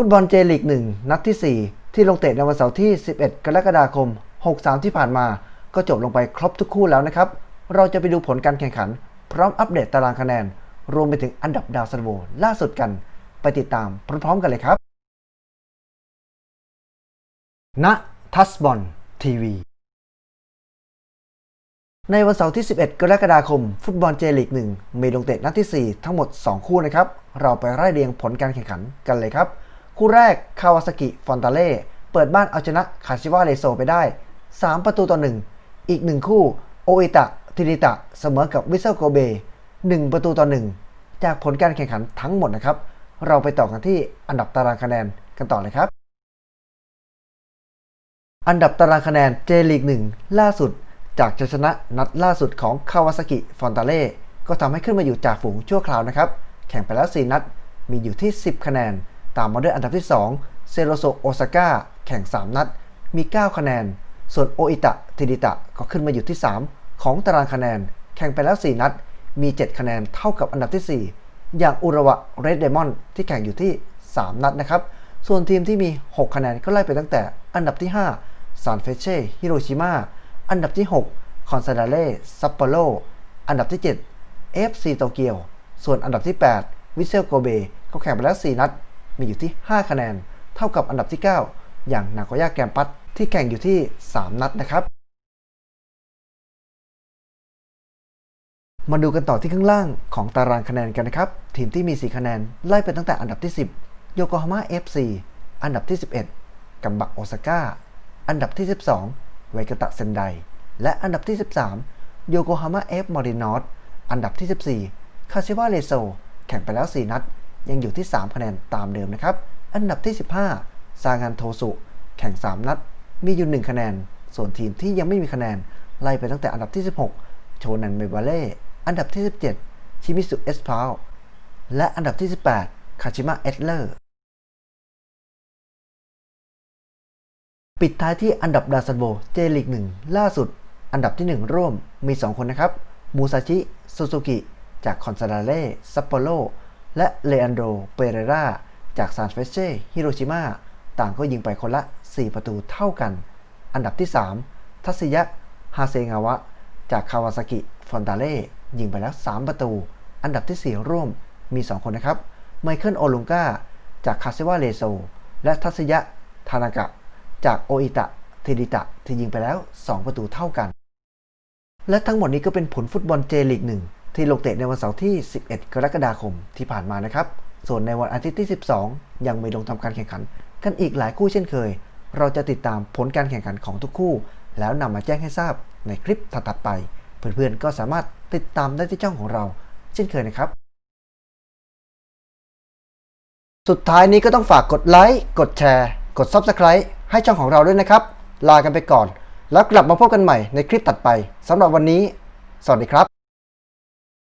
ฟุตบอลเจลีก1นัดที่ 4 ที่ลงเตะในวันเสาร์ที่ 11 กรกฎาคม 63 ที่ผ่านมา ก็จบลงไปครบทุกคู่แล้วนะครับ เราจะไปดูผลการแข่งขัน พร้อมอัปเดตตารางคะแนน รวมไปถึงอันดับดาวซันโวล่าสุดกัน ไปติดตามพร้อมๆกันเลยครับณทัสบอลทีวีในวันเสาร์ที่ 11 กรกฎาคม ฟุตบอลเจลีก1มีลงเตะนัดที่ 4 ทั้งหมด 2 คู่นะครับ เราไปไล่เรียงผลการแข่งขันกันเลยครับ คู่แรกคาวาซากิฟอนตาเล่เปิดบ้านเอาชนะคาชิวาเรโซไปได้ 3 ประตูต่อ 1 อีก 1 คู่โออิตะทิริตะเสมอกับวิเซลโกเบ 1 ประตูต่อ 1 จากผลการแข่งขันทั้งหมดนะครับ เราไปต่อกันที่อันดับตารางคะแนนกันต่อเลยครับ อันดับตารางคะแนนเจลีก1ล่าสุด จากชัยชนะนัดล่าสุดของคาวาซากิฟอนตาเล่ก็ทำให้ขึ้นมาอยู่จากฝูงชั่วคราวนะครับ แข่งไปแล้ว 4 นัดมีอยู่ที่ 10 คะแนน ตามมาด้วยอันดับที่ 2 เซโรโซโอซาก้าแข่ง 3 นัด มี 9 คะแนน ส่วนโออิตะทิดิตะก็ขึ้นมาอยู่ที่ 3 ของตารางคะแนน แข่งไปแล้ว 4 นัด มี 7 คะแนนเท่ากับอันดับที่ 4 อย่างอุระวะเรดเดมอนที่แข่งอยู่ที่ 3 นัดนะครับ ส่วนทีมที่มี 6 คะแนนก็ไล่ไปตั้งแต่อันดับที่ 5 ซานเฟเช่ฮิโรชิมาอันดับที่ 6 คอนซาดาเล่ซัปโปโรอันดับที่ 7 FC โตเกียว ส่วนอันดับที่ 8 วิเซลโกเบก็แข่งไปแล้ว 4 นัด มีอยู่ที่ 5 คะแนน เท่ากับอันดับที่ 9 อย่างนาโกย่าแกมปัสที่แข่งอยู่ที่ 3 นัดนะครับ มาดูกันต่อที่ข้างล่างของตารางคะแนนกันนะครับ ทีมที่มี 4 คะแนน ไล่ไปตั้งแต่อันดับที่ 10 โยโกฮาม่า FC อันดับที่ 11 กัมบักโอซาก้า อันดับที่ 12 ไวกตะเซนได และอันดับที่ 13 โยโกฮาม่าเอฟมอรินอสอันดับที่ 14 คาชิวาเรโซ แข่งไปแล้ว 4 นัด ยังอยู่ที่ 3 คะแนนตามเดิมนะครับ อันดับที่ 15 ซางานโทสุแข่ง 3 นัด มีอยู่ 1 คะแนน ส่วนทีมที่ยังไม่มีคะแนน ไล่ไปตั้งแต่อันดับที่ 16 โชนันเมบาเล่อันดับที่ 17 ชิมิสุเอสพาวและอันดับที่ 18 คาชิมะเอสเลอร์ปิดท้ายที่อันดับดาซันโบเจลีก1ล่าสุด อันดับที่ 1 ร่วมมี 2 คนนะครับ มูซาชิซูซูกิ จากคอนซาดาเล่ซัปโปโร และเลอันโด เปเรราจากซานเฟเช่ฮิโรชิมาต่างก็ยิงไปคนละ 4 ประตูเท่ากัน อันดับที่ 3 ทัศยะ ฮาเซงาวะ จากคาวาซากิ ฟอนตาเล่ ยิงไปแล้ว 3 ประตู อันดับที่ 4 ร่วม มี 2 คนนะครับ ไมเคิล โอลุงกาจากคาเซวาเลโซ และทัศยะ ทานากะ จากโออิตะเทดิตะ ที่ยิงไปแล้ว 2 ประตูเท่ากัน และทั้งหมดนี้ก็เป็นผลฟุตบอลเจลีกหนึ่ง ที่ลงเตะในวันเสาร์ที่ 11 กรกฎาคมที่ผ่านมานะครับ ส่วนในวันอาทิตย์ที่ 12 ยังไม่ลงทำการแข่งขัน กันอีกหลายคู่เช่นเคย เราจะติดตามผลการแข่งขันของทุกคู่ แล้วนำมาแจ้งให้ทราบในคลิปถัดๆไป เพื่อนๆก็สามารถติดตามได้ที่ช่องของเรา เช่นเคยนะครับ สุดท้ายนี้ก็ต้องฝากกดไลค์กดแชร์กด Subscribe ให้ช่องของเราด้วยนะครับ ลากันไปก่อน แล้วกลับมาพบกันใหม่ในคลิปตัดไปสำหรับวันนี้ สวัสดีครับ